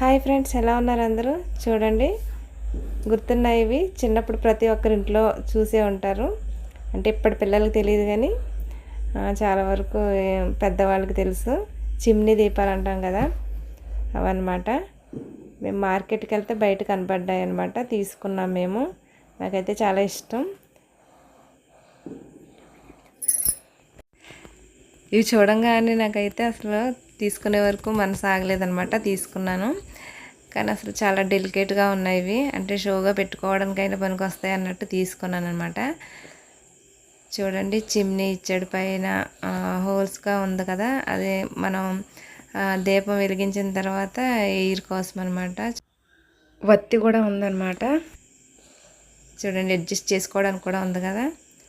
Hi friends ఎలా ఉన్నారు అందరూ? చూడండి గుర్తున్నాయి ఇవి. చిన్నప్పుడు ప్రతి ఒక్కరి ఇంట్లో చూసే ఉంటారు. అంటే ఇప్పటి పిల్లలకి తెలియదు కానీ చాలా వరకు పెద్దవాళ్ళకి తెలుసు. చిమ్నీ దీపాలు అంటాం కదా అవన్నమాట. మేము మార్కెట్కి వెళ్తే బయట కనపడ్డాయి అనమాట తీసుకున్నాం మేము. నాకైతే చాలా ఇష్టం. ఇవి చూడంగానే నాకైతే అసలు తీసుకునే వరకు మనసు ఆగలేదనమాట తీసుకున్నాను. కానీ అసలు చాలా డెలికేట్గా ఉన్నాయి ఇవి. అంటే షోగా పెట్టుకోవడానికైనా పనికి వస్తాయి అన్నట్టు తీసుకున్నాను అనమాట చూడండి చిమ్నీ ఇచ్చాడు పైన. హోల్స్గా ఉంది కదా అదే మనం దీపం వెలిగించిన తర్వాత ఎయిర్ కోసం అనమాట వత్తి కూడా ఉందన్నమాట. చూడండి అడ్జస్ట్ చేసుకోవడానికి కూడా ఉంది కదా.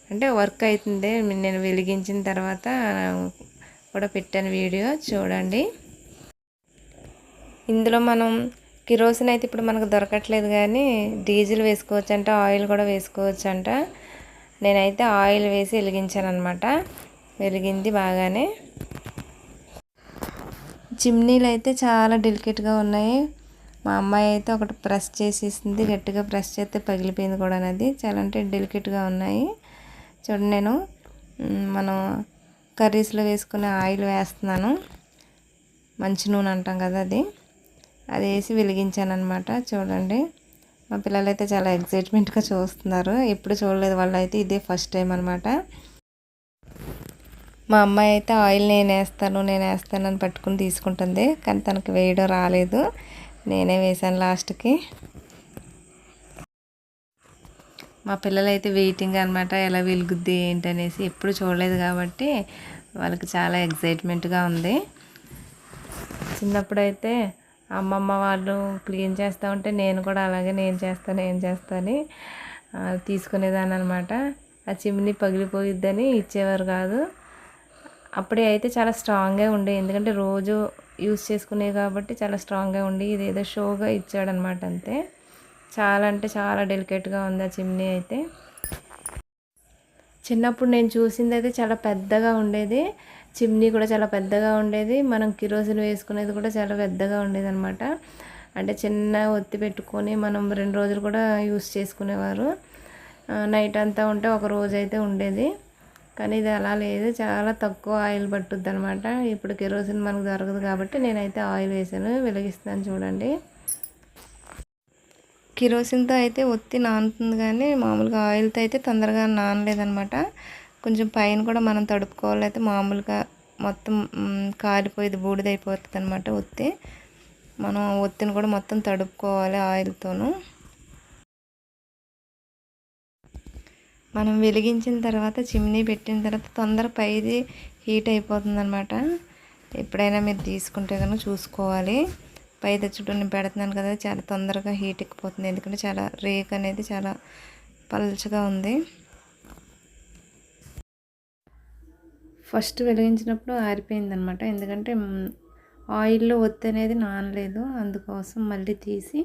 అంటే వర్క్ అవుతుంది నేను వెలిగించిన తర్వాత కూడా పెట్టాను వీడియో చూడండి. ఇందులో మనం కిరోసిన్ అయితే ఇప్పుడు మనకు దొరకట్లేదు కానీ డీజిల్ వేసుకోవచ్చు అంట ఆయిల్ కూడా వేసుకోవచ్చు అంట నేనైతే ఆయిల్ వేసి వెలిగించాను అనమాట వెలిగింది బాగానే. చిమ్నీలు అయితే చాలా డెలికేట్గా ఉన్నాయి. మా అమ్మాయి అయితే ఒకటి ప్రెస్ చేసేసింది గట్టిగా ప్రెస్ చేస్తే పగిలిపోయింది కూడా అది చాలా అంటే డెలికేట్గా ఉన్నాయి. చూడండి నేను మనం కర్రీస్లో వేసుకునే ఆయిల్ వేస్తున్నాను. మంచి నూనె అంటాం కదా అది. అది వేసి వెలిగించాను అనమాట చూడండి. మా పిల్లలైతే చాలా ఎగ్జైట్మెంట్గా చూస్తున్నారు. ఎప్పుడు చూడలేదు వాళ్ళు అయితే ఇదే ఫస్ట్ టైం అనమాట మా అమ్మాయి అయితే ఆయిల్ నేను వేస్తాను నేను వేస్తాను అని పట్టుకుని తీసుకుంటుంది. కానీ తనకు వేయడం రాలేదు. నేనే వేసాను లాస్ట్కి. మా పిల్లలైతే వెయిటింగ్ అనమాట ఎలా వెలుగుద్ది ఏంటనేసి ఎప్పుడు చూడలేదు కాబట్టి వాళ్ళకి చాలా ఎగ్జైట్మెంట్గా ఉంది. చిన్నప్పుడైతే అమ్మమ్మ వాళ్ళు క్లీన్ చేస్తూ ఉంటే నేను కూడా అలాగే నేను చేస్తాను ఏం చేస్తాను తీసుకునేదాన్ని అనమాట ఆ చిమ్ని పగిలిపోయిద్దని ఇచ్చేవారు కాదు. అప్పుడే అయితే చాలా స్ట్రాంగ్గా ఉండే ఎందుకంటే రోజు యూస్ చేసుకునేవి కాబట్టి చాలా స్ట్రాంగ్గా ఉండి ఇది ఏదో షోగా ఇచ్చాడనమాట అంతే. చాలా అంటే చాలా డెలికేట్గా ఉంది ఆ చిమ్నీ అయితే. చిన్నప్పుడు నేను చూసింది అయితే చాలా పెద్దగా ఉండేది. చిమ్నీ కూడా చాలా పెద్దగా ఉండేది. మనం కిరోసిన్ వేసుకునేది కూడా చాలా పెద్దగా ఉండేది అనమాట అంటే చిన్న ఒత్తి పెట్టుకొని మనం రెండు రోజులు కూడా యూస్ చేసుకునేవారు. నైట్ అంతా ఉంటే ఒక రోజు అయితే ఉండేది. కానీ ఇది అలా లేదు. చాలా తక్కువ ఆయిల్ పట్టుద్ది అనమాట ఇప్పుడు కిరోసిన్ మనకు దొరకదు కాబట్టి నేనైతే ఆయిల్ వేసాను. వెలిగిస్తాను చూడండి. కిరోసిన్తో అయితే ఒత్తి నానుతుంది కానీ మామూలుగా ఆయిల్తో అయితే తొందరగా నానలేదనమాట కొంచెం పైన కూడా మనం తడుపుకోవాలి అయితే మామూలుగా మొత్తం మ్, కాలిపోయేది బూడిదైపోతుంది అనమాట ఒత్తి. మనం ఒత్తిని కూడా మొత్తం తడుపుకోవాలి ఆయిల్తోనూ. మనం వెలిగించిన తర్వాత చిమ్నీ పెట్టిన తర్వాత తొందర పైది హీట్ అయిపోతుంది అనమాట ఎప్పుడైనా మీరు తీసుకుంటే కనుక చూసుకోవాలి. పై చుట్టూ నేను పెడుతున్నాను కదా చాలా తొందరగా హీట్ ఎక్కిపోతుంది. ఎందుకంటే చాలా రేక్ అనేది చాలా పల్చగా ఉంది. ఫస్ట్ వెలిగించినప్పుడు ఆరిపోయింది అనమాట ఎందుకంటే ఆయిల్లో ఒత్తి అనేది నానలేదు. అందుకోసం మళ్ళీ తీసి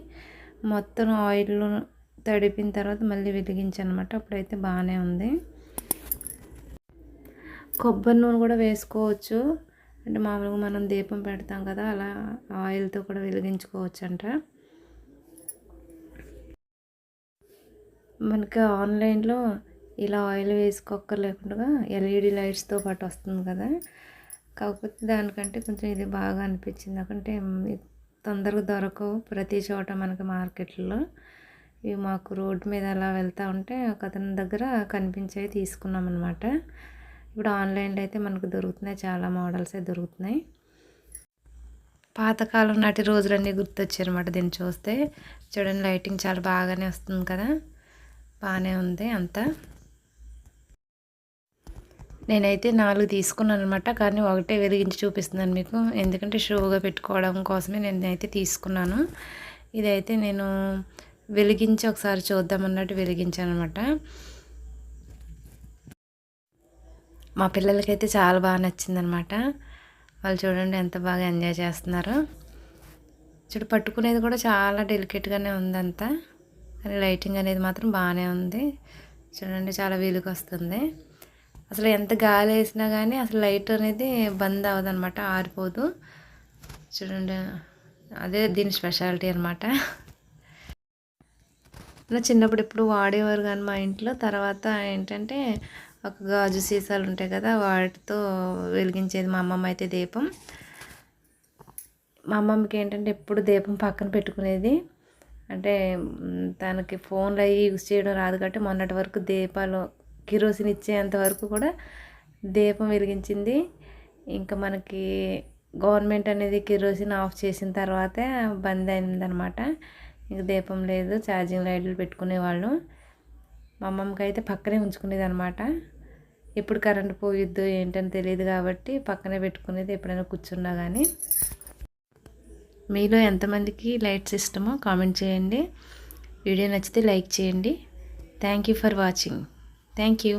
మొత్తం ఆయిల్లో తడిపిన తర్వాత మళ్ళీ వెలిగించనమాట అప్పుడైతే బాగానే ఉంది. కొబ్బరి నూనె కూడా వేసుకోవచ్చు. అంటే మామూలుగా మనం దీపం పెడతాం కదా అలా ఆయిల్తో కూడా వెలిగించుకోవచ్చంట. మనకి ఆన్లైన్లో ఇలా ఆయిల్ వేసుకోక్కర్లేకుండా ఎల్ఈడి లైట్స్తో పాటు వస్తుంది కదా. కాకపోతే దానికంటే కొంచెం ఇది బాగా అనిపించింది. ఎందుకంటే తొందరగా దొరకవు ప్రతి చోట మనకి మార్కెట్లో. ఇవి మాకు రోడ్డు మీద అలా వెళ్తూ ఉంటే ఒక అతని దగ్గర కనిపించేవి తీసుకున్నాం అనమాట ఇప్పుడు ఆన్లైన్లో అయితే మనకు దొరుకుతున్నాయి చాలా మోడల్సే దొరుకుతున్నాయి. పాతకాలం నాటి రోజులన్నీ గుర్తొచ్చారనమాట దీన్ని చూస్తే. చూడండి లైటింగ్ చాలా బాగానే వస్తుంది కదా. బాగానే ఉంది అంతా. నేనైతే నాలుగు తీసుకున్నాను అనమాట కానీ ఒకటే వెలిగించి చూపిస్తున్నాను మీకు. ఎందుకంటే షోగా పెట్టుకోవడం కోసమే నేనైతే తీసుకున్నాను. ఇదైతే నేను వెలిగించి ఒకసారి చూద్దామన్నట్టు వెలిగించాను అనమాట మా పిల్లలకైతే చాలా బాగా నచ్చిందనమాట. వాళ్ళు చూడండి ఎంత బాగా ఎంజాయ్ చేస్తున్నారు. చూడు పట్టుకునేది కూడా చాలా డెలికేట్గానే ఉందంతా. కానీ లైటింగ్ అనేది మాత్రం బాగానే ఉంది. చూడండి చాలా వీలుకి వస్తుంది. అసలు ఎంత గాలి వేసినా కానీ అసలు లైట్ అనేది బంద్ అవ్వదన్నమాట ఆరిపోదు. చూడండి అదే దీని స్పెషాలిటీ అనమాట చిన్నప్పుడు ఎప్పుడు వాడేవారు కానీ మా ఇంట్లో. తర్వాత ఏంటంటే ఒక గాజు సీసాలు ఉంటాయి కదా వాటితో వెలిగించేది మా అమ్మమ్మ అయితే దీపం. మా అమ్మమ్మకి ఏంటంటే ఎప్పుడు దీపం పక్కన పెట్టుకునేది. అంటే తనకి ఫోన్లు అవి యూజ్ చేయడం రాదు కాబట్టి మొన్నటి వరకు దీపాలు కిరోసిన్ ఇచ్చేంత వరకు కూడా దీపం వెలిగించింది. ఇంకా మనకి గవర్నమెంట్ అనేది కిరోసిన్ ఆఫ్ చేసిన తర్వాతే బంద్ అయిందనమాట ఇంక దీపం లేదు ఛార్జింగ్ లైట్లు పెట్టుకునేవాళ్ళు. మా అమ్మమ్మకి అయితే పక్కనే ఉంచుకునేది అనమాట ఎప్పుడు కరెంట్ పోయిద్దో ఏంటని తెలియదు కాబట్టి పక్కనే పెట్టుకునేది ఎప్పుడైనా కూర్చున్నా కానీ మీలో ఎంతమందికి లైట్స్ ఇష్టమో కామెంట్ చేయండి. వీడియో నచ్చితే లైక్ చేయండి. Thank you for watching thank you